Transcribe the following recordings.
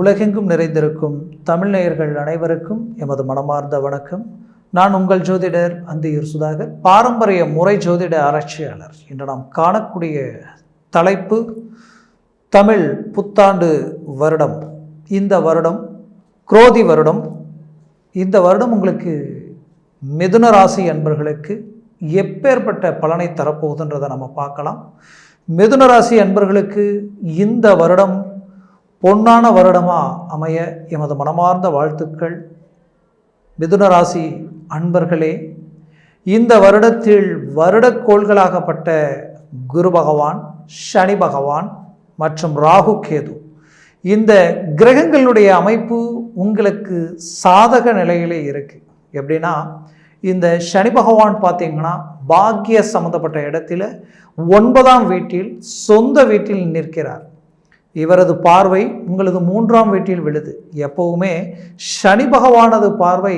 உலகெங்கும் நிறைந்திருக்கும் தமிழ் நேயர்கள் அனைவருக்கும் எமது மனமார்ந்த வணக்கம். நான் உங்கள் ஜோதிடர் அந்தியூர் சுதாகர். பாரம்பரிய முறை ஜோதிட ஆராய்ச்சியாளர். இன்று நாம் காணக்கூடிய தலைப்பு தமிழ் புத்தாண்டு வருடம். இந்த வருடம் குரோதி வருடம். இந்த வருடம் உங்களுக்கு மிதுன ராசி அன்பர்களுக்கு எப்பேற்பட்ட பலனை தரப்போகுதுன்றதை நம்ம பார்க்கலாம். மிதுன ராசி அன்பர்களுக்கு இந்த வருடம் பொன்னான வருடமாக அமைய எமது மனமார்ந்த வாழ்த்துக்கள். மிதுனராசி அன்பர்களே இந்த வருடத்தில் வருடக்கோள்களாகப்பட்ட குரு பகவான் சனி பகவான் மற்றும் ராகு கேது. இந்த கிரகங்களுடைய அமைப்பு உங்களுக்கு சாதக நிலையிலே இருக்குது எப்படின்னா இந்த சனி பகவான் பார்த்தீங்கன்னா பாக்கிய சம்மந்தப்பட்ட இடத்துல ஒன்பதாம் வீட்டில் சொந்த வீட்டில் நிற்கிறார். இவரது பார்வை உங்களது மூன்றாம் வீட்டில் விழுது. எப்பவுமே சனி பகவானது பார்வை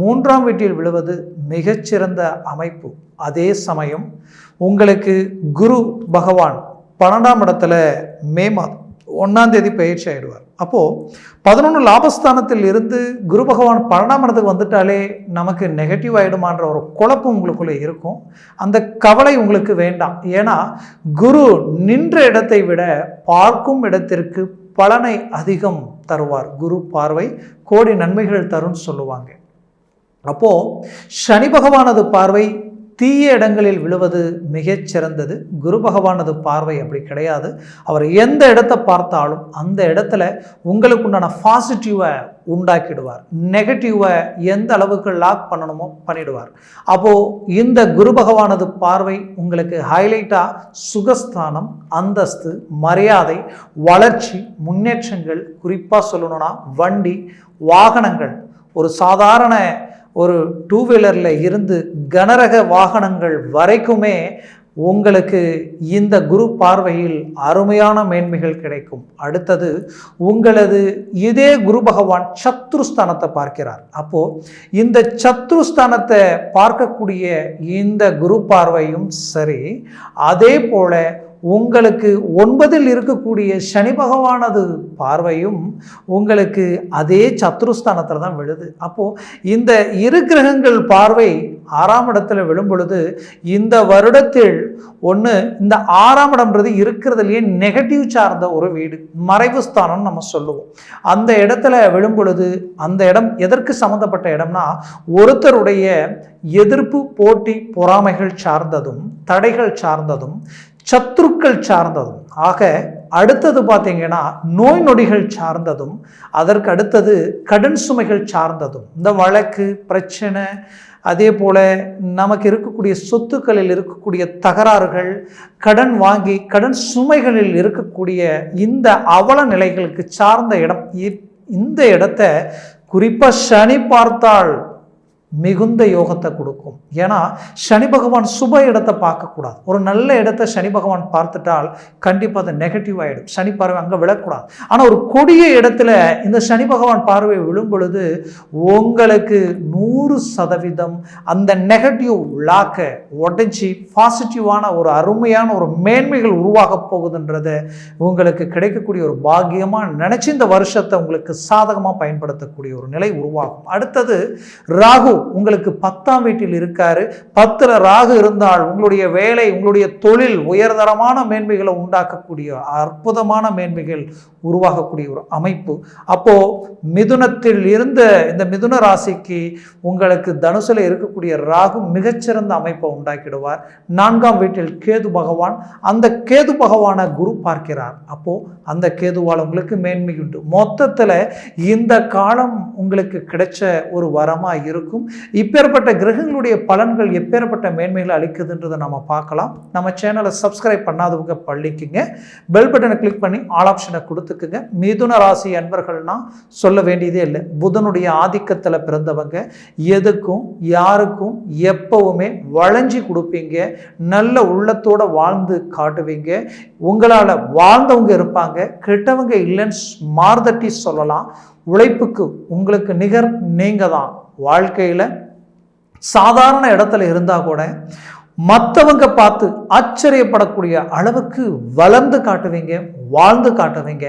மூன்றாம் வீட்டில் விழுவது மிகச்சிறந்த அமைப்பு. அதே சமயம் உங்களுக்கு குரு பகவான் பன்னெண்டாம் இடத்துல மே மாதம் ஒன்றாம் தேதி பயிற்சி ஆயிடுவார். அப்போது பதினொன்று லாபஸ்தானத்தில் இருந்து குரு பகவான் பன்னெண்டாம் இடத்துக்கு வந்துட்டாலே நமக்கு நெகட்டிவ் ஆகிடுமான்ற ஒரு குழப்பம் உங்களுக்குள்ளே இருக்கும். அந்த கவலை உங்களுக்கு வேண்டாம். ஏன்னா குரு நின்ற இடத்தை விட பார்க்கும் இடத்திற்கு பலனை அதிகம் தருவார். குரு பார்வை கோடி நன்மைகள் தரும்னு சொல்லுவாங்க. அப்போது சனி பகவானது பார்வை தீய இடங்களில் விழுவது மிகச்சிறந்தது குரு பகவானது பார்வை அப்படி கிடையாது. அவர் எந்த இடத்த பார்த்தாலும் அந்த இடத்துல உங்களுக்கு உண்டான பாசிட்டிவை உண்டாக்கிடுவார். நெகட்டிவை எந்த அளவுக்கு லாக் பண்ணணுமோ பண்ணிடுவார். அப்போது இந்த குரு பகவானது பார்வை உங்களுக்கு ஹைலைட்டாக சுகஸ்தானம் அந்தஸ்து மரியாதை வளர்ச்சி முன்னேற்றங்கள் குறிப்பாக சொல்லணும்னா வண்டி வாகனங்கள். ஒரு சாதாரண ஒரு டூ வீலரில் இருந்து கனரக வாகனங்கள் வரைக்குமே உங்களுக்கு இந்த குரு பார்வையில் அருமையான மேன்மைகள் கிடைக்கும். அடுத்தது உங்களது இதே குரு பகவான் சத்ருஸ்தானத்தை பார்க்கிறார். அப்போ இந்த சத்ருஸ்தானத்தை பார்க்கக்கூடிய இந்த குரு பார்வையும் சரி அதே போல உங்களுக்கு ஒன்பதில் இருக்கக்கூடிய சனி பகவானது பார்வையும் உங்களுக்கு அதே சத்ருஸ்தானத்தில் தான் விழுது. அப்போது இந்த இரு கிரகங்கள் பார்வை ஆறாம் இடத்துல விழும் பொழுது இந்த வருடத்தில் ஒன்று இந்த ஆறாம் இடம்ன்றது இருக்கிறதுலையே நெகட்டிவ் சார்ந்த ஒரு வீடு மறைவுஸ்தானம்னு நம்ம சொல்லுவோம். அந்த இடத்துல விழும் பொழுது அந்த இடம் எதற்கு சம்மந்தப்பட்ட இடம்னா ஒருத்தருடைய எதிர்ப்பு போட்டி பொறாமைகள் சார்ந்ததும் தடைகள் சார்ந்ததும் சத்துருக்கள் சார்ந்ததும். ஆக அடுத்தது பார்த்தீங்கன்னா நோய் நொடிகள் சார்ந்ததும் அதற்கு அடுத்தது கடன் சுமைகள் சார்ந்ததும். இந்த வழக்கு பிரச்சனை அதே போல் நமக்கு இருக்கக்கூடிய சொத்துக்களில் இருக்கக்கூடிய தகராறுகள் கடன் வாங்கி கடன் சுமைகளில் இருக்கக்கூடிய இந்த அவல நிலைகளுக்கு சார்ந்த இடம் இந்த இடத்த குறிப்பாக சனி பார்த்தால் மிகுந்த யோகத்தை கொடுக்கும். ஏன்னா சனி பகவான் சுப இடத்தை பார்க்கக்கூடாது. ஒரு நல்ல இடத்தை சனி பகவான் பார்த்துட்டால் கண்டிப்பாக அது நெகட்டிவ் ஆகிடும் சனி பார்வை அங்கே விழக்கூடாது. ஆனால் ஒரு கொடிய இடத்துல இந்த சனி பகவான் பார்வை விழும் பொழுது உங்களுக்கு நூறு சதவீதம் அந்த நெகட்டிவ் லாக்கை உடஞ்சி பாசிட்டிவான ஒரு அருமையான ஒரு மேன்மைகள் உருவாக போகுதுன்றதை உங்களுக்கு கிடைக்கக்கூடிய ஒரு பாக்கியமாக நினச்சி இந்த வருஷத்தை உங்களுக்கு சாதகமாக பயன்படுத்தக்கூடிய ஒரு நிலை உருவாகும். அடுத்தது ராகு. உங்களுக்கு பத்தாம் வீட்டில் இருக்காரு பத்துல ராகு இருந்தால் உங்களுடைய வேலை உங்களுடைய தொழில் உயர்தரமான மேன்மைகளை உண்டாக்கக்கூடிய அற்புதமான மேன்மைகள் உருவாகக்கூடிய ஒரு அமைப்பு. அப்போ மிதுனத்தில் இருந்த இந்த மிதுன ராசிக்கு உங்களுக்கு தனுசுல இருக்கக்கூடிய ராகு மிகச்சிறந்த அமைப்பை உண்டாக்கிடுவார். நான்காம் வீட்டில் கேது பகவான் அந்த கேது பகவான குரு பார்க்கிறார். அப்போ அந்த கேதுவால் உங்களுக்கு மேன்மை உண்டு மொத்தத்தில் இந்த காலம் உங்களுக்கு கிடைச்ச ஒரு வரமாக இருக்கும். இப்பேற்பட்ட கிரகங்களுடைய பலன்கள் எப்பேற்பட்ட மேன்மைகளை அளிக்குதுன்றதை நம்ம பார்க்கலாம். நம்ம சேனலை சப்ஸ்கிரைப் பண்ணாதவங்க பள்ளிக்குங்க. பெல் பட்டனை கிளிக் பண்ணி ஆல் ஆப்ஷனை கொடுத்துக்குங்க. மிதுன ராசி அன்பர்கள்னா சொல்ல வேண்டியதே இல்லை. புதனுடைய ஆதிக்கத்தில் பிறந்தவங்க. எதுக்கும் யாருக்கும் எப்பவுமே வளைஞ்சி கொடுப்பீங்க. நல்ல உள்ளத்தோடு வாழ்ந்து காட்டுவீங்க. உங்களால் வாழ்ந்தவங்க இருப்பாங்க. கெட்டவங்க இல்லைன்னு மார்தட்டி சொல்லலாம். உழைப்புக்கு உங்களுக்கு நிகர் நீங்கள் தான் வாழ்க்கையில் சாதாரண இடத்துல இருந்தால் கூட மற்றவங்க பார்த்து ஆச்சரியப்படக்கூடிய அளவுக்கு வளர்ந்து காட்டுவீங்க வாழ்ந்து காட்டுவீங்க.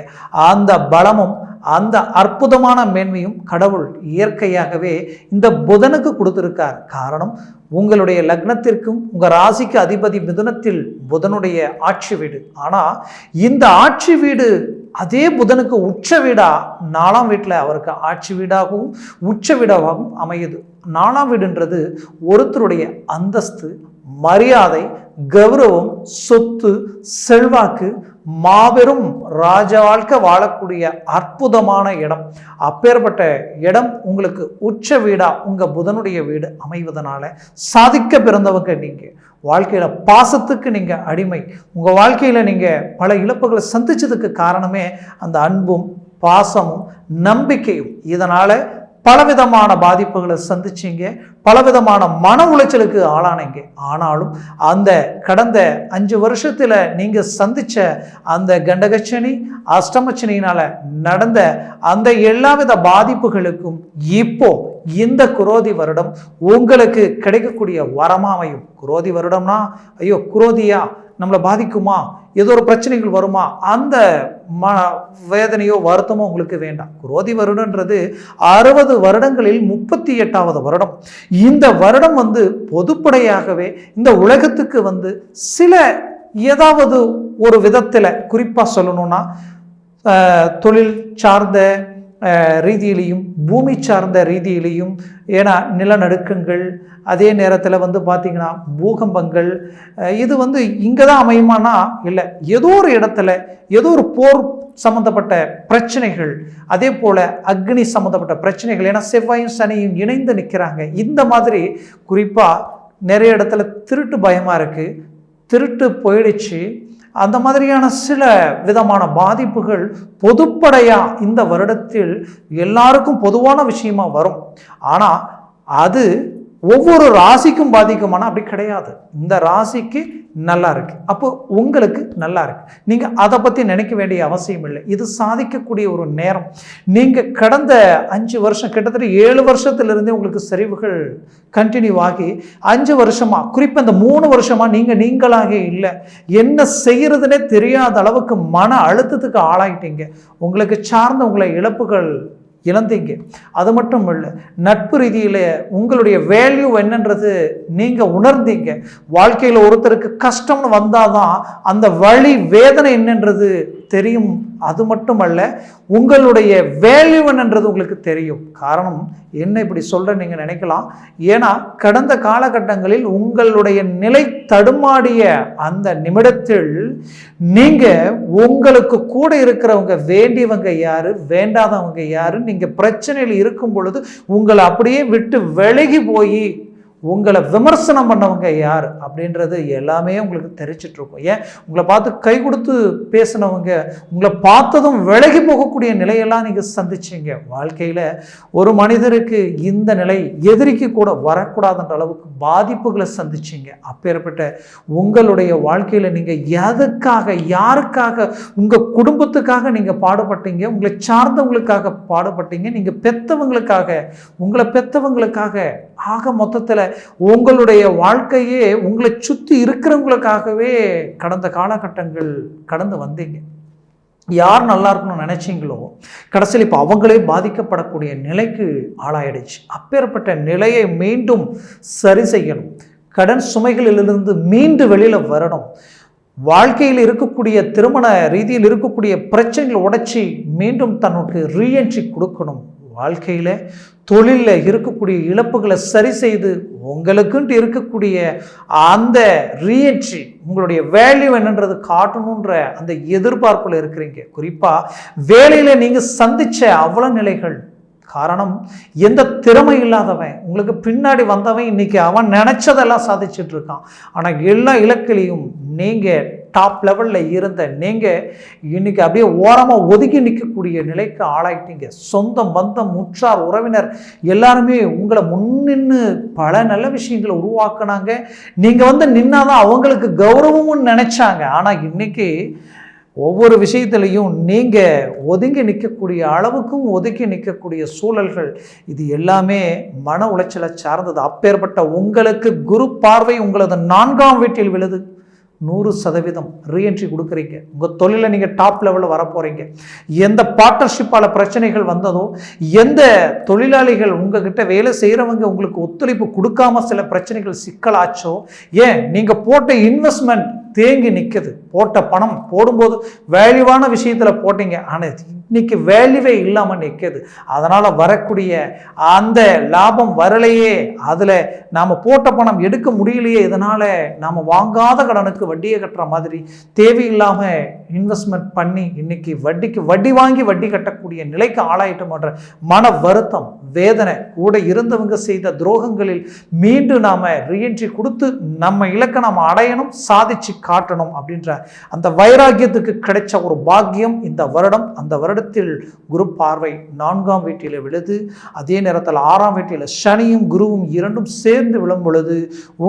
அந்த பலமும் அந்த அற்புதமான மேன்மையும் கடவுள் இயற்கையாகவே இந்த புதனுக்கு கொடுத்துருக்கார். காரணம் உங்களுடைய லக்னத்திற்கும் உங்கள் ராசிக்கு அதிபதி மிதுனத்தில் புதனுடைய ஆட்சி வீடு. ஆனால் இந்த ஆட்சி வீடு அதே புதனுக்கு உச்ச வீடாக நாலாம் வீட்டில் அவருக்கு ஆட்சி வீடாகவும் உச்ச வீடாகவும் அமையுது. நாலாம் வீடுன்றது ஒருத்தருடைய அந்தஸ்து மரியாதை கௌரவம் சொத்து செல்வாக்கு மாபெரும் ராஜ வாழ்க்கை வாழக்கூடிய அற்புதமான இடம். அப்பேற்பட்ட இடம் உங்களுக்கு உச்ச வீடாக உங்கள் புதனுடைய வீடு அமைவதனால சாதிக்க பிறந்தவங்க நீங்கள் வாழ்க்கையில் பாசத்துக்கு நீங்கள் அடிமை. உங்கள் வாழ்க்கையில் நீங்கள் பல இழப்புகளை சந்திச்சதுக்கு காரணமே அந்த அன்பும் பாசமும் நம்பிக்கையும். இதனால் பலவிதமான பாதிப்புகளை சந்திச்சிங்க. பலவிதமான மன உளைச்சலுக்கு ஆளானீங்க. ஆனாலும் அந்த கடந்த அஞ்சு வருஷத்தில் நீங்கள் சந்திச்ச அந்த கண்டகச்சனி அஷ்டமச்சனியினால நடந்த அந்த எல்லாவித பாதிப்புகளுக்கும் இப்போ இந்த குரோதி வருடம் உங்களுக்கு கிடைக்கக்கூடிய வரமாமையும் குரோதி வருடம்னா ஐயோ குரோதியா? நம்மளை பாதிக்குமா? ஏதோ ஒரு பிரச்சனைகள் வருமா? அந்த ம வேதனையோ வருத்தமோ உங்களுக்கு வேண்டாம். குரோதி வருடன்றது அறுபது வருடங்களில் முப்பத்தி எட்டாவது வருடம். இந்த வருடம் வந்து பொதுப்படையாகவே இந்த உலகத்துக்கு வந்து சில ஏதாவது ஒரு விதத்தில் குறிப்பாக சொல்லணும்னா தொழில் சார்ந்த ரீதியிலையும் பூமி சார்ந்த ரீதியிலையும் ஏன்னா நிலநடுக்கங்கள் அதே நேரத்தில் வந்து பார்த்திங்கன்னா பூகம்பங்கள் இது வந்து இங்கே தான் அமையுமானா இல்லை ஏதோ ஒரு இடத்துல ஏதோ ஒரு போர் சம்மந்தப்பட்ட பிரச்சனைகள் அதே போல் அக்னி சம்மந்தப்பட்ட பிரச்சனைகள் ஏன்னா செவ்வாயும் சனியும் இணைந்து நிற்கிறாங்க இந்த மாதிரி குறிப்பாக நிறைய இடத்துல திருட்டு பயமாக இருக்குது திருட்டு போயிடுச்சு. அந்த மாதிரியான சில விதமான பாதிப்புகள் பொதுப்படையாக இந்த வருடத்தில் எல்லாருக்கும் பொதுவான விஷயமா வரும். ஆனால் அது ஒவ்வொரு ராசிக்கும் பாதிக்குமானா அப்படி கிடையாது. இந்த ராசிக்கு நல்லா இருக்கு. அப்போ உங்களுக்கு நல்லா இருக்கு. நீங்க அதை பத்தி நினைக்க வேண்டிய அவசியம் இல்லை. இது சாதிக்கக்கூடிய ஒரு நேரம். நீங்க கடந்த அஞ்சு வருஷம் கிட்டத்தட்ட ஏழு வருஷத்திலிருந்தே உங்களுக்கு சரிவுகள் கண்டினியூ ஆகி அஞ்சு வருஷமா குறிப்பாக இந்த மூணு வருஷமா நீங்க நீங்களாக இல்லை. என்ன செய்யறதுனே தெரியாத அளவுக்கு மன அழுத்தத்துக்கு ஆளாயிட்டீங்க. உங்களுக்கு சார்ந்த உங்களை இழப்புகள் இழந்தீங்க. அது மட்டும் இல்லை நட்பு ரீதியில் உங்களுடைய வேல்யூ என்னன்றது நீங்கள் உணர்ந்தீங்க. வாழ்க்கையில் ஒருத்தருக்கு கஷ்டம்னு வந்தால் தான் அந்த வழி வேதனை என்னன்றது தெரியும். அது மட்டுமல்ல உங்களுடைய வேல்யூ என்னன்றது உங்களுக்கு தெரியும். காரணம் என்ன இப்படி சொல்கிறேன் நீங்கள் நினைக்கலாம். ஏன்னா கடந்த காலகட்டங்களில் உங்களுடைய நிலை தடுமாடிய அந்த நிமிடத்தில் நீங்கள் உங்களுக்கு கூட இருக்கிறவங்க வேண்டியவங்க யார் வேண்டாதவங்க யாருன்னு நீங்கள் பிரச்சனையில் இருக்கும் பொழுது உங்களை அப்படியே விட்டு விலகி போய் உங்களை விமர்சனம் பண்ணவங்க யார் அப்படின்றது எல்லாமே உங்களுக்கு தெரிச்சிட்ருக்கும் ஏன்? உங்களை பார்த்து கை கொடுத்து பேசினவங்க உங்களை பார்த்ததும் விலகி போகக்கூடிய நிலையெல்லாம் நீங்கள் சந்திச்சீங்க. வாழ்க்கையில் ஒரு மனிதருக்கு இந்த நிலை எதிரிக்கு கூட வரக்கூடாதுன்ற அளவுக்கு பாதிப்புகளை சந்திச்சீங்க. அப்பேற்பட்ட உங்களுடைய வாழ்க்கையில் நீங்கள் எதுக்காக யாருக்காக உங்கள் குடும்பத்துக்காக நீங்கள் பாடுபட்டீங்க உங்களை சார்ந்தவங்களுக்காக பாடுபட்டீங்க நீங்கள் பெற்றவங்களுக்காக உங்களை பெற்றவங்களுக்காக ஆக மொத்தத்தில் உங்களுடைய வாழ்க்கையே உங்களை சுற்றி இருக்கிறவங்களுக்காகவே கடந்த காலகட்டங்கள் கடந்து வந்தீங்க. யார் நல்லா இருக்கணும்னு நினச்சிங்களோ கடைசியில் இப்போ அவங்களே பாதிக்கப்படக்கூடிய நிலைக்கு ஆளாயிடுச்சு. அப்பேற்பட்ட நிலையை மீண்டும் சரி செய்யணும். கடன் சுமைகளிலிருந்து மீண்டு வெளியில் வரணும். வாழ்க்கையில் இருக்கக்கூடிய திருமண ரீதியில் இருக்கக்கூடிய பிரச்சனைகளை உடைச்சி மீண்டும் தன்னுக்கு ரீஎன்ட்ரி கொடுக்கணும். வாழ்க்கையில் தொழிலில் இருக்கக்கூடிய இழப்புகளை சரி செய்து உங்களுக்குன்ட்டு இருக்கக்கூடிய அந்த ரீஎன்ட்ரி உங்களுடைய வேல்யூ என்னன்றது காட்டணுன்ற அந்த எதிர்பார்ப்பில் இருக்கிறீங்க. குறிப்பாக வேலையில் நீங்கள் சந்தித்த அவ்வளோ நிலைகள். காரணம் எந்த திறமை இல்லாதவன் உங்களுக்கு பின்னாடி வந்தவன் இன்னைக்கு அவன் நினச்சதெல்லாம் சாதிச்சிட்ருக்கான் ஆனால் எல்லா இலக்கிலையும் நீங்கள் டாப் லெவலில் இருந்த நீங்கள் இன்றைக்கி அப்படியே ஓரமாக ஒதுங்கி நிற்கக்கூடிய நிலைக்கு ஆளாயிட்டீங்க. சொந்தம் பந்தம் உற்றார் உறவினர் எல்லாருமே உங்களை முன்னின்று பல நல்ல விஷயங்களை உருவாக்குனாங்க. நீங்கள் வந்து நின்னாதான் அவங்களுக்கு கௌரவமும் நினச்சாங்க. ஆனால் இன்னைக்கு ஒவ்வொரு விஷயத்துலையும் நீங்கள் ஒதுங்கி நிற்கக்கூடிய அளவுக்கும் ஒதுக்கி நிற்கக்கூடிய சூழல்கள் இது எல்லாமே மன உளைச்சலை சார்ந்தது. அப்பேற்பட்ட உங்களுக்கு குரு பார்வை உங்களது நான்காம் வீட்டில் விழுது. நூறு சதவீதம் ரீஎன்ட்ரி கொடுக்குறீங்க. உங்கள் தொழிலில் நீங்கள் டாப் லெவலில் வர போகிறீங்க எந்த பார்ட்னர்ஷிப்பால் பிரச்சனைகள் வந்ததோ எந்த தொழிலாளிகள் உங்ககிட்ட வேலை செய்கிறவங்க உங்களுக்கு ஒத்துழைப்பு கொடுக்காம சில பிரச்சனைகள் சிக்கலாச்சோ ஏன்? நீங்கள் போட்ட இன்வெஸ்ட்மெண்ட் தேங்கி நிற்குது போட்ட பணம் போடும்போது வேல்யூவான விஷயத்தில் போட்டீங்க. ஆனால் இன்னைக்கு வேல்யூவே இல்லாமல் நிற்குது அதனால் வரக்கூடிய அந்த லாபம் வரலையே. அதில் நாம் போட்ட பணம் எடுக்க முடியலையே. இதனால் நாம் வாங்காத கடனுக்கு வட்டியை கட்டுற மாதிரி தேவையில்லாமல் இன்வெஸ்ட்மெண்ட் பண்ணி இன்னைக்கு வட்டிக்கு வட்டி வாங்கி வட்டி கட்டக்கூடிய நிலைக்கு ஆளாயிட்டோம்ன்ற மன வருத்தம் வேதனை கூட இருந்தவங்க செய்த துரோகங்களில் மீண்டும் நாம் ரீஎன்ட்ரி கொடுத்து நம்ம இலக்கை நாம் அடையணும் சாதிச்சு காட்டணும் அப்படின்ற அந்த வைராக்கியத்துக்கு கிடைச்ச ஒரு பாக்கியம் இந்த வருடம். அந்த வருடத்தில் குரு பார்வை நான்காம் வீட்டில் விழுது. அதே நேரத்தில் ஆறாம் வீட்டில் சனியும் குருவும் இரண்டும் சேர்ந்து விழும் பொழுது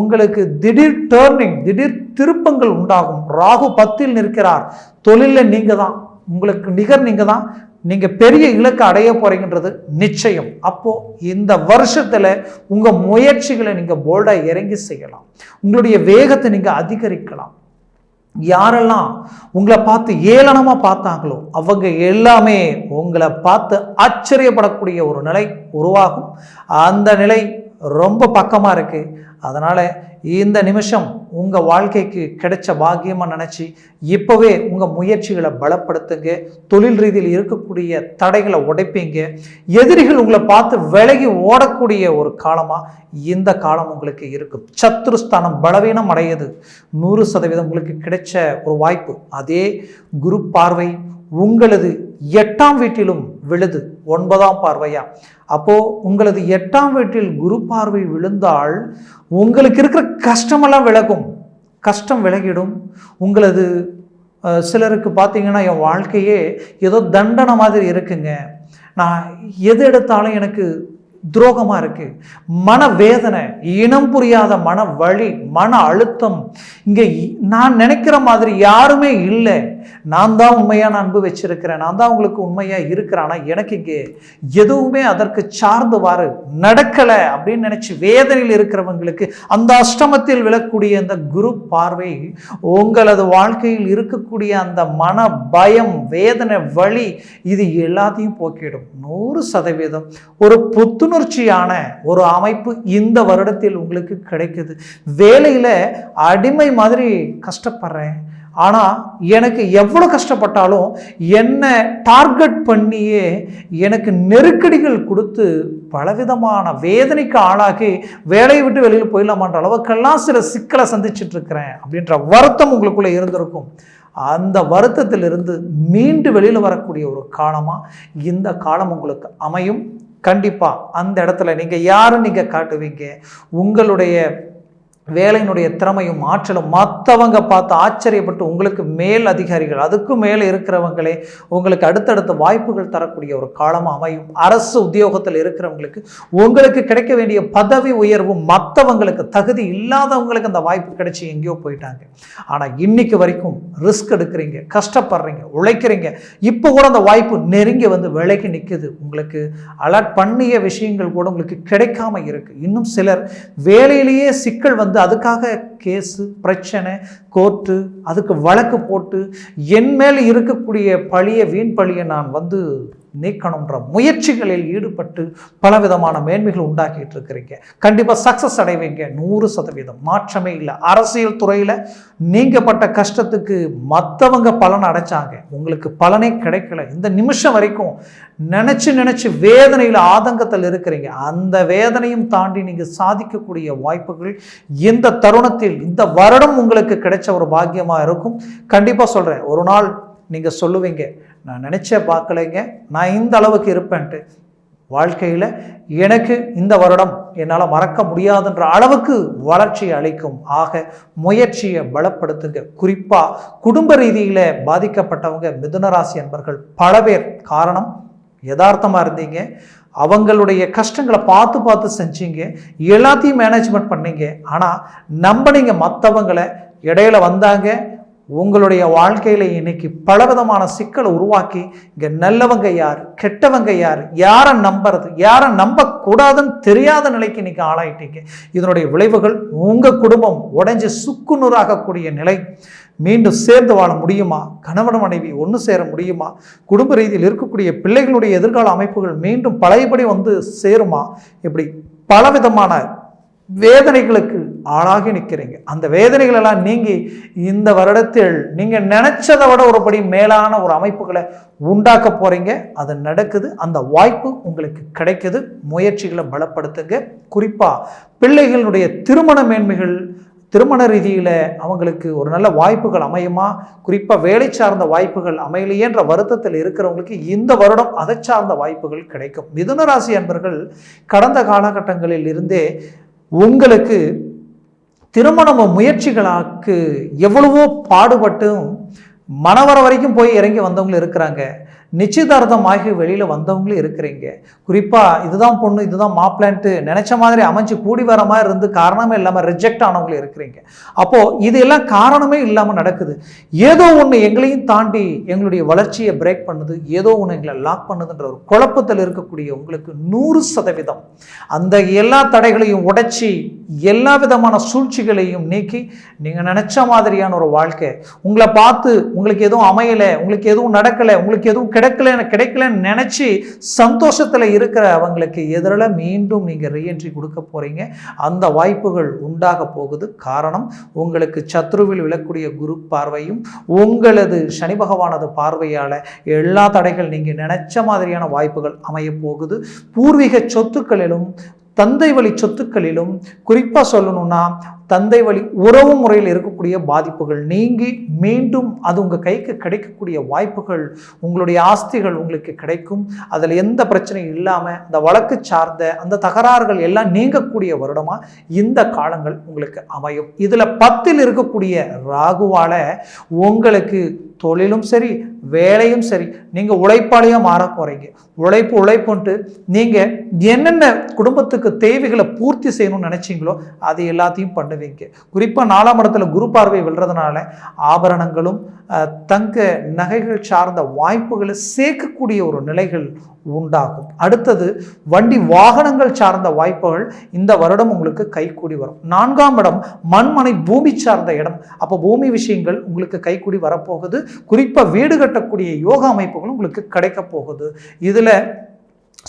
உங்களுக்கு திடீர் டேர்னிங் திடீர் திருப்பங்கள் உண்டாகும். ராகு பத்தில் நிற்கிறார். தொழிலில் நீங்கள் தான் உங்களுக்கு நிகர் நீங்கள் தான் நீங்கள் பெரிய இலக்கை அடைய போகிறீங்கன்றது நிச்சயம். அப்போது இந்த வருஷத்தில் உங்கள் முயற்சிகளை நீங்கள் போல்டாக இறங்கி செய்யலாம். உங்களுடைய வேகத்தை நீங்கள் அதிகரிக்கலாம். யாரெல்லாம் உங்களை பார்த்து ஏளனமாக பார்த்தாங்களோ அவங்க எல்லாமே உங்களை பார்த்து ஆச்சரியப்படக்கூடிய ஒரு நிலை உருவாகும். அந்த நிலை ரொம்ப பக்கமாக இருக்குது அதனால் இந்த நிமிஷம் உங்கள் வாழ்க்கைக்கு கிடைச்ச பாக்கியமாக நினச்சி இப்போவே உங்கள் முயற்சிகளை பலப்படுத்துங்க. தொழில் ரீதியில் இருக்கக்கூடிய தடைகளை உடைப்பீங்க. எதிரிகள் உங்களை பார்த்து விலகி ஓடக்கூடிய ஒரு காலமாக இந்த காலம் உங்களுக்கு இருக்கும். சத்துருஸ்தானம் பலவீனம் அடையுது. நூறு சதவீதம் உங்களுக்கு கிடைச்ச ஒரு வாய்ப்பு. அதே குரு பார்வை உங்களது எட்டாம் வீட்டிலும் விழுது. ஒன்பதாம் பார்வையா? அப்போ உங்களது எட்டாம் வீட்டில் குரு பார்வை விழுந்தால் உங்களுக்கு இருக்கிற கஷ்டமெல்லாம் விலகும். கஷ்டம் விலகிடும். உங்களது சிலருக்கு பார்த்தீங்கன்னா என் வாழ்க்கையே ஏதோ தண்டனை மாதிரி இருக்குங்க. நான் எது எடுத்தாலும் எனக்கு துரோகமாக இருக்கு. மன வேதனை இனம் புரியாத மன வழி மன அழுத்தம். இங்கே நான் நினைக்கிற மாதிரி யாருமே இல்லை. நான் தான் உண்மையான அன்பு வச்சிருக்கிறேன். நான் தான் உங்களுக்கு உண்மையாக இருக்கிறேன். ஆனால் எனக்கு இங்கே எதுவுமே அதற்கு சார்ந்தவாறு நடக்கலை அப்படின்னு நினச்சி வேதனையில் இருக்கிறவங்களுக்கு அந்த அஷ்டமத்தில் விழக்கூடிய அந்த குரு பார்வை உங்களது வாழ்க்கையில் இருக்கக்கூடிய அந்த மன பயம் வேதனை வழி இது எல்லாத்தையும் போக்கிடும். நூறு சதவீதம். ஒரு புத்துணர்ச்சியான ஒரு அமைப்பு இந்த வருடத்தில் உங்களுக்கு கிடைக்குது. வேலையில் அடிமை மாதிரி கஷ்டப்படுறேன். ஆனால் எனக்கு எவ்வளோ கஷ்டப்பட்டாலும் என்னை டார்கெட் பண்ணியே எனக்கு நெருக்கடிகள் கொடுத்து பலவிதமான வேதனைக்கு ஆளாகி வேலையை விட்டு வெளியில் போயிடலாமான்ற அளவுக்கெல்லாம் சில சிக்கலை சந்திச்சுட்டு இருக்கிறேன் அப்படின்ற வருத்தம் உங்களுக்குள்ளே இருந்திருக்கும். அந்த வருத்தத்திலிருந்து மீண்டு வெளியில் வரக்கூடிய ஒரு காலமாக இந்த காலம் உங்களுக்கு அமையும். கண்டிப்பாக அந்த இடத்துல நீங்கள் யாரும் நீங்கள் காட்டுவீங்க? உங்களுடைய வேலையினுடைய திறமையும் ஆற்றலும் மற்றவங்க பார்த்து ஆச்சரியப்பட்டு உங்களுக்கு மேல் அதிகாரிகள் அதுக்கும் மேலே இருக்கிறவங்களே உங்களுக்கு அடுத்தடுத்த வாய்ப்புகள் தரக்கூடிய ஒரு காலமாக அமையும். அரசு உத்தியோகத்தில் இருக்கிறவங்களுக்கு உங்களுக்கு கிடைக்க வேண்டிய பதவி உயர்வு மற்றவங்களுக்கு தகுதி இல்லாதவங்களுக்கு அந்த வாய்ப்பு கிடைச்சி எங்கேயோ போயிட்டாங்க. ஆனால் இன்னைக்கு வரைக்கும் ரிஸ்க் எடுக்கிறீங்க கஷ்டப்படுறீங்க உழைக்கிறீங்க. இப்போ கூட அந்த வாய்ப்பு நெருங்கி வந்து விலைக்கு நிற்குது உங்களுக்கு அலர்ட் பண்ணிய விஷயங்கள் கூட உங்களுக்கு கிடைக்காம இருக்கு. இன்னும் சிலர் வேலையிலேயே சிக்கல் வந்து அதுக்காக கேஸு பிரச்சனை கோர்ட்டு அதுக்கு வழக்கு போட்டு என் மேல் இருக்கக்கூடிய பழிய வீண் பழியை நான் வந்து நீக்கணுன்ற முயற்சிகளில் ஈடுபட்டு பலவிதமான மேன்மைகள் உண்டாக்கிட்டு இருக்கிறீங்க. கண்டிப்பாக சக்ஸஸ் அடைவீங்க. நூறு சதவீதம். மாற்றமே இல்லை. அரசியல் துறையில் நீங்கப்பட்ட கஷ்டத்துக்கு மற்றவங்க பலன் அடைச்சாங்க. உங்களுக்கு பலனே கிடைக்கல. இந்த நிமிஷம் வரைக்கும் நினச்சி நினச்சி வேதனையில் ஆதங்கத்தில் இருக்கிறீங்க. அந்த வேதனையும் தாண்டி நீங்கள் சாதிக்கக்கூடிய வாய்ப்புகள் இந்த தருணத்தில் இந்த வருடம் உங்களுக்கு கிடைச்ச ஒரு பாக்கியமாக இருக்கும். கண்டிப்பாக சொல்கிறேன் ஒரு நாள் நீங்கள் சொல்லுவீங்க நான் நினச்சே பார்க்கலைங்க. நான் இந்த அளவுக்கு இருப்பேன்ட்டு. வாழ்க்கையில் எனக்கு இந்த வருடம் என்னால் மறக்க முடியாதுன்ற அளவுக்கு வளர்ச்சி அளிக்கும். ஆக முயற்சியை பலப்படுத்துங்க. குறிப்பாக குடும்ப ரீதியில் பாதிக்கப்பட்டவங்க மிதுனராசி என்பர்கள் பல பேர். காரணம் யதார்த்தமாக இருந்தீங்க. அவங்களுடைய கஷ்டங்களை பார்த்து பார்த்து செஞ்சீங்க. எல்லாத்தையும் மேனேஜ்மெண்ட் பண்ணீங்க. ஆனால் நம்பினீங்க மற்றவங்களை இடையில வந்தாங்க. உங்களுடைய வாழ்க்கையில் இன்னைக்கு பலவிதமான சிக்கலை உருவாக்கி இங்கே நல்லவங்க யார் கெட்டவங்க யார் யாரை நம்புறது யாரை நம்பக்கூடாதுன்னு தெரியாத நிலைக்கு இன்றைக்கி ஆளாயிட்டீங்க. இதனுடைய விளைவுகள் உங்கள் குடும்பம் உடைஞ்சு சுக்குநூறாகக்கூடிய நிலை. மீண்டும் சேர்ந்து வாழ முடியுமா? கணவன் மனைவி ஒன்று சேர முடியுமா? குடும்ப ரீதியில் இருக்கக்கூடிய பிள்ளைகளுடைய எதிர்கால அமைப்புகள் மீண்டும் பழையபடி வந்து சேருமா? இப்படி பலவிதமான வேதனைகளுக்கு ஆளாகி நிற்கிறீங்க அந்த வேதனைகள் எல்லாம் நீங்கி இந்த வருடத்தில் நீங்கள் நினைச்சதை விட ஒருபடி மேலான ஒரு அமைப்புகளை உண்டாக்க போகிறீங்க அது நடக்குது. அந்த வாய்ப்பு உங்களுக்கு கிடைக்குது. முயற்சிகளை பலப்படுத்துங்க. குறிப்பாக பிள்ளைகளுடைய திருமண மேன்மைகள் திருமண ரீதியில் அவங்களுக்கு ஒரு நல்ல வாய்ப்புகள் அமையுமா? குறிப்பாக வேலை சார்ந்த வாய்ப்புகள் அமையலையேன்ற வருத்தத்தில் இருக்கிறவங்களுக்கு இந்த வருடம் அதை சார்ந்த வாய்ப்புகள் கிடைக்கும். மிதுனராசி அன்பர்கள் கடந்த காலகட்டங்களில் இருந்தே உங்களுக்கு திருமண முயற்சிகளாக்கு எவ்வளவோ பாடுபட்டும் மனவர வரைக்கும் போய் இறங்கி வந்தவங்களும் இருக்கிறாங்க. நிச்சயதார்த்தமாகி வெளியில் வந்தவங்களும் இருக்கிறீங்க. குறிப்பாக இதுதான் பொண்ணு இதுதான் மாப்பிளான்ட்டு நினச்ச மாதிரி அமைஞ்சு கூடி வர மாதிரி இருந்து காரணமே இல்லாமல் ரிஜெக்ட் ஆனவங்களும் இருக்கிறீங்க. அப்போது இது எல்லாம் காரணமே இல்லாமல் நடக்குது. ஏதோ ஒன்று எங்களையும் தாண்டி எங்களுடைய வளர்ச்சியை பிரேக் பண்ணுது. ஏதோ ஒன்று எங்களை லாக் பண்ணுதுன்ற ஒரு குழப்பத்தில் இருக்கக்கூடிய உங்களுக்கு நூறு சதவீதம். அந்த எல்லா தடைகளையும் உடைச்சி எல்லா விதமான சூழ்ச்சிகளையும் நீக்கி நீங்கள் நினச்ச மாதிரியான ஒரு வாழ்க்கை. உங்களை பார்த்து உங்களுக்கு எதுவும் அமையலை உங்களுக்கு எதுவும் நடக்கலை உங்களுக்கு எதுவும் கிடைக்கல கிடைக்கலன்னு நினச்சி சந்தோஷத்தில் இருக்கிற அவங்களுக்கு எதிரில் மீண்டும் நீங்கள் ரீஎன்ட்ரி கொடுக்க போகிறீங்க அந்த வாய்ப்புகள் உண்டாக போகுது. காரணம் உங்களுக்கு சத்ருவில் விழக்கூடிய குரு பார்வையும் உங்களது சனி பகவானது பார்வையால் எல்லா தடைகள் நீங்கள் நினச்ச மாதிரியான வாய்ப்புகள் அமைய போகுது. பூர்வீக சொத்துக்களிலும் தந்தை வழி சொத்துக்களிலும் குறிப்பாக சொல்லணும்னா தந்தை வழி உறவு முறையில் இருக்கக்கூடிய பாதிப்புகள் நீங்கி மீண்டும் அது உங்கள் கைக்கு கிடைக்கக்கூடிய வாய்ப்புகள் உங்களுடைய ஆஸ்திகள் உங்களுக்கு கிடைக்கும். அதில் எந்த பிரச்சனையும் இல்லாமல் அந்த வழக்கு சார்ந்த அந்த தகராறுகள் எல்லாம் நீங்கக்கூடிய வருடமாக இந்த காலங்கள் உங்களுக்கு அமையும். இதில் பத்தில் இருக்கக்கூடிய ராகுவால் உங்களுக்கு தொழிலும் சரி வேலையும் சரி நீங்கள் உழைப்பாளியாக மாற போகிறீங்க உழைப்பு உழைப்புன்ட்டு நீங்கள் என்னென்ன குடும்பத்துக்கு தேவைகளை பூர்த்தி செய்யணும்னு நினச்சிங்களோ அது எல்லாத்தையும் பண்ணுவீங்க குறிப்பாக நாலாம் இடத்துல குரு பார்வை விழுறதுனால ஆபரணங்களும் தங்க நகைகள் சார்ந்த வாய்ப்புகளை சேர்க்கக்கூடிய ஒரு நிலைகள் உண்டாகும். அடுத்தது வண்டி வாகனங்கள் சார்ந்த வாய்ப்புகள் இந்த வருடம் உங்களுக்கு கைக்கூடி வரும். நான்காம் இடம் மண்மனை பூமி சார்ந்த இடம். அப்போ பூமி விஷயங்கள் உங்களுக்கு கைக்கூடி வரப்போகுது. குறிப்பாக வீடு கட்டக்கூடிய யோகா அமைப்புகளும் உங்களுக்கு கிடைக்க போகுது. இதில்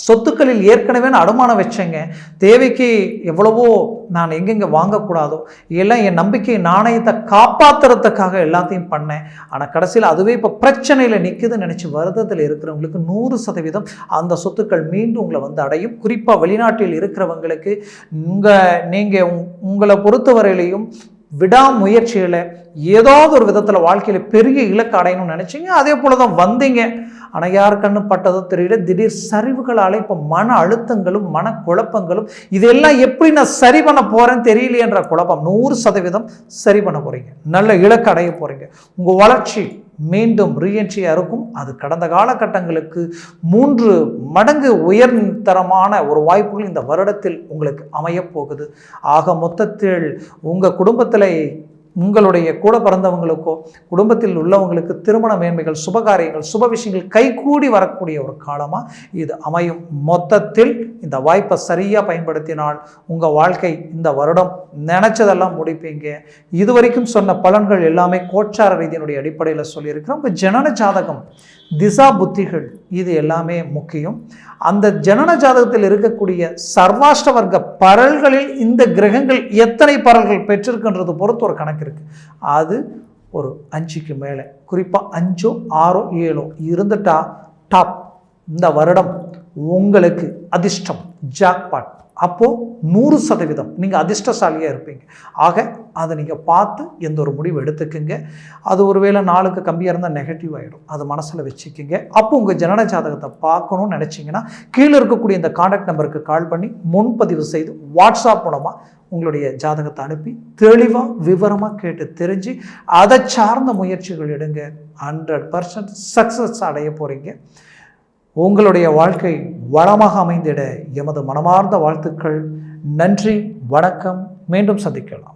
சொத்துக்களில் ஏற்கனவே நான் அடமானம் வச்சேங்க. தேவைக்கு எவ்வளவோ நான் எங்கெங்கே வாங்கக்கூடாதோ எல்லாம் என் நம்பிக்கை நாணயத்தை காப்பாற்றுறதுக்காக எல்லாத்தையும் பண்ணேன். ஆனால் கடைசியில் அதுவே இப்போ பிரச்சனையில் நிற்குதுன்னு நினச்சி வருதத்தில் இருக்கிறவங்களுக்கு நூறு சதவீதம் அந்த சொத்துக்கள் மீண்டும் உங்களை வந்து அடையும். குறிப்பாக வெளிநாட்டில் இருக்கிறவங்களுக்கு உங்கள் நீங்கள் உங்களை பொறுத்தவரையிலையும் விடாமுயற்சிகளை ஏதாவது ஒரு விதத்தில் வாழ்க்கையில் பெரிய இலக்கு அடையணும்னு நினச்சிங்க அதே போல் தான் வந்தீங்க. ஆனால் யார் கண்ணு பட்டதோ தெரியல திடீர் சரிவுகளால் இப்போ மன அழுத்தங்களும் மன குழப்பங்களும் இதெல்லாம் எப்படி நான் சரி பண்ண போகிறேன்னு தெரியலையன்ற குழப்பம் நூறு சதவீதம் சரி பண்ண போகிறீங்க நல்ல இலக்கு அடைய போகிறீங்க உங்கள் வளர்ச்சி மீண்டும் ரீஎன்ட்ரியாக இருக்கும். அது கடந்த காலகட்டங்களுக்கு மூன்று மடங்கு உயர்தரமான ஒரு வாய்ப்புகள் இந்த வருடத்தில் உங்களுக்கு அமையப்போகுது ஆக மொத்தத்தில் உங்கள் குடும்பத்தில் உங்களுடைய கூட பிறந்தவங்களுக்கோ குடும்பத்தில் உள்ளவங்களுக்கு திருமண மேன்மைகள் சுபகாரியங்கள் சுப விஷயங்கள் கைகூடி வரக்கூடிய ஒரு காலமாக இது அமையும். மொத்தத்தில் இந்த வாய்ப்பை சரியாக பயன்படுத்தினால் உங்கள் வாழ்க்கை இந்த வருடம் நினச்சதெல்லாம் முடிப்பீங்க. இது வரைக்கும் சொன்ன பலன்கள் எல்லாமே கோச்சார ரீதியினுடைய அடிப்படையில் சொல்லியிருக்கிறோம் இப்போ ஜனன ஜாதகம் திசா புத்திகள் இது எல்லாமே முக்கியம். அந்த ஜனன ஜாதகத்தில் இருக்கக்கூடிய சர்வாஷ்ட வர்க்க பரல்களில் இந்த கிரகங்கள் எத்தனை பரல்கள் பெற்றிருக்குன்றது பொறுத்து ஒரு கணக்கு இருக்குது அது ஒரு அஞ்சுக்கு மேலே குறிப்பாக அஞ்சோ ஆறோ ஏழோ இருந்துட்டா டாப் இந்த வருடம் உங்களுக்கு அதிர்ஷ்டம் ஜாக்பாட் அப்போது நூறு சதவீதம் நீங்கள் அதிர்ஷ்டசாலியாக இருப்பீங்க. ஆக அதை நீங்கள் பார்த்து எந்த ஒரு முடிவு எடுத்துக்குங்க. அது ஒருவேளை நாளுக்கு கம்மியாக இருந்தால் நெகட்டிவ் ஆகிடும் அது மனசில் வச்சுக்கோங்க. அப்போ உங்கள் ஜனன ஜாதகத்தை பார்க்கணும்னு நினச்சிங்கன்னா கீழே இருக்கக்கூடிய இந்த காண்டாக்ட் நம்பருக்கு கால் பண்ணி முன்பதிவு செய்து வாட்ஸ்அப் மூலமாக உங்களுடைய ஜாதகத்தை அனுப்பி தெளிவாக விவரமாக கேட்டு தெரிஞ்சு அதை சார்ந்த முயற்சிகள் எடுங்க. ஹண்ட்ரட் பர்சன்ட் சக்ஸஸ் அடைய போகிறீங்க உங்களுடைய வாழ்க்கை வளமாக அமைந்திட எமது மனமார்ந்த வாழ்த்துக்கள். நன்றி வணக்கம். மீண்டும் சந்திக்கலாம்.